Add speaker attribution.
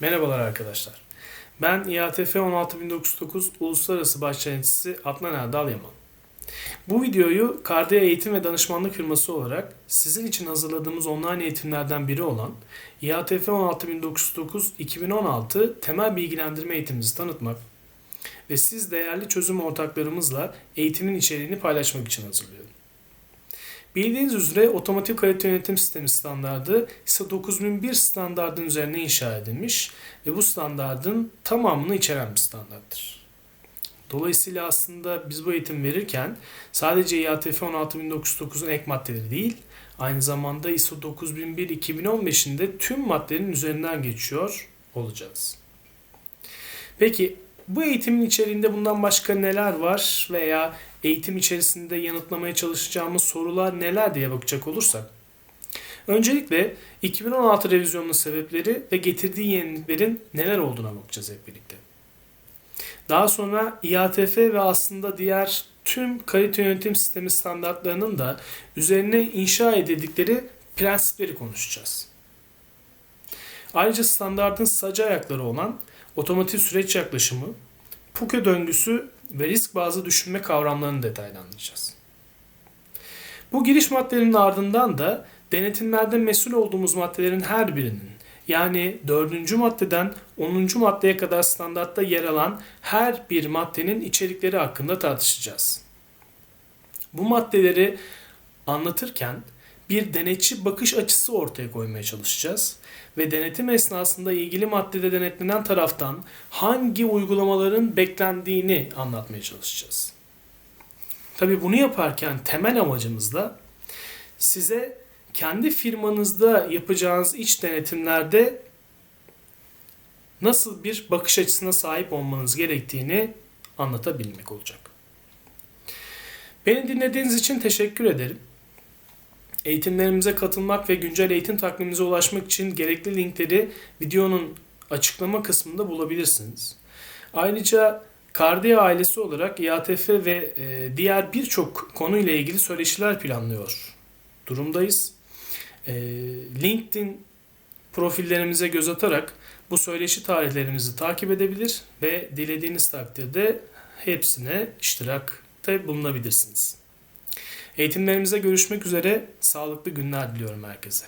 Speaker 1: Merhabalar arkadaşlar. Ben İATF 16909 Uluslararası Başyöneticisi Adnan Erdal Yaman. Bu videoyu Kardiya Eğitim ve Danışmanlık firması olarak sizin için hazırladığımız online eğitimlerden biri olan İATF 16909 2016 temel bilgilendirme eğitimimizi tanıtmak ve siz değerli çözüm ortaklarımızla eğitimin içeriğini paylaşmak için hazırlıyorum. Bildiğiniz üzere otomotiv kalite yönetim sistemi standardı ISO 9001 standardın üzerine inşa edilmiş ve bu standardın tamamını içeren bir standarttır. Dolayısıyla aslında biz bu eğitim verirken sadece IATF 16909'un ek maddeleri değil, aynı zamanda ISO 9001 2015'in de tüm maddelerin üzerinden geçiyor olacağız. Peki bu eğitimin içeriğinde bundan başka neler var veya eğitim içerisinde yanıtlamaya çalışacağımız sorular neler diye bakacak olursak. Öncelikle 2016 revizyonunun sebepleri ve getirdiği yeniliklerin neler olduğuna bakacağız hep birlikte. Daha sonra İATF ve aslında diğer tüm kalite yönetim sistemi standartlarının da üzerine inşa edildikleri prensipleri konuşacağız. Ayrıca standartın sacı ayakları olan otomotiv süreç yaklaşımı, PUKE döngüsü ve risk bazlı düşünme kavramlarını detaylandıracağız. Bu giriş maddelerinin ardından da denetimlerde mesul olduğumuz maddelerin her birinin yani dördüncü maddeden 10. maddeye kadar standartta yer alan her bir maddenin içerikleri hakkında tartışacağız. Bu maddeleri anlatırken bir denetçi bakış açısı ortaya koymaya çalışacağız ve denetim esnasında ilgili maddede denetlenen taraftan hangi uygulamaların beklendiğini anlatmaya çalışacağız. Tabii bunu yaparken temel amacımız da size kendi firmanızda yapacağınız iç denetimlerde nasıl bir bakış açısına sahip olmanız gerektiğini anlatabilmek olacak. Beni dinlediğiniz için teşekkür ederim. Eğitimlerimize katılmak ve güncel eğitim takvimimize ulaşmak için gerekli linkleri videonun açıklama kısmında bulabilirsiniz. Ayrıca Kardiya ailesi olarak İATF ve e, diğer birçok konuyla ilgili söyleşiler planlıyor durumdayız. E, LinkedIn profillerimize göz atarak bu söyleşi tarihlerimizi takip edebilir ve dilediğiniz takdirde hepsine iştirakta bulunabilirsiniz. Eğitimlerimize görüşmek üzere. Sağlıklı günler diliyorum herkese.